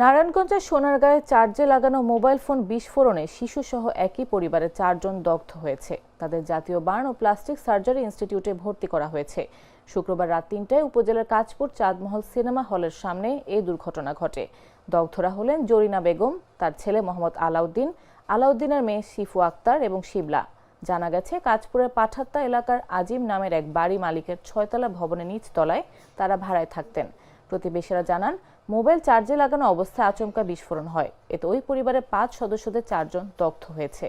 নারায়ণগঞ্জের সোনারগাঁয়ে চার্জে লাগানো মোবাইল ফোন বিস্ফোরণে শিশুসহ একই পরিবারের চারজন দগ্ধ হয়েছে। তাদের জাতীয় বার্ন ও প্লাস্টিক সার্জারি ইনস্টিটিউটে ভর্তি করা হয়েছে। শুক্রবার রাত তিনটায় উপজেলার কাজপুর চাঁদমহল সিনেমা হলের সামনে এই দুর্ঘটনা ঘটে। দগ্ধরা হলেন জরিনা বেগম, তার ছেলে মোহাম্মদ আলাউদ্দিন, আলাউদ্দিনের মেয়ে শিফু আক্তার এবং শিবলা। জানা গেছে কাজপুরের পাঠাত্তা এলাকার আজিম নামের এক বাড়ি মালিকের ছয়তলা ভবনের নিচ তলায় তারা ভাড়ায় থাকতেন। প্রতিবেশীরা জানান, মোবাইল চার্জে লাগানো অবস্থায় আচমকা বিস্ফোরণ হয়। এতে ওই পরিবারের পাঁচ সদস্যদের চারজন দগ্ধ হয়েছে।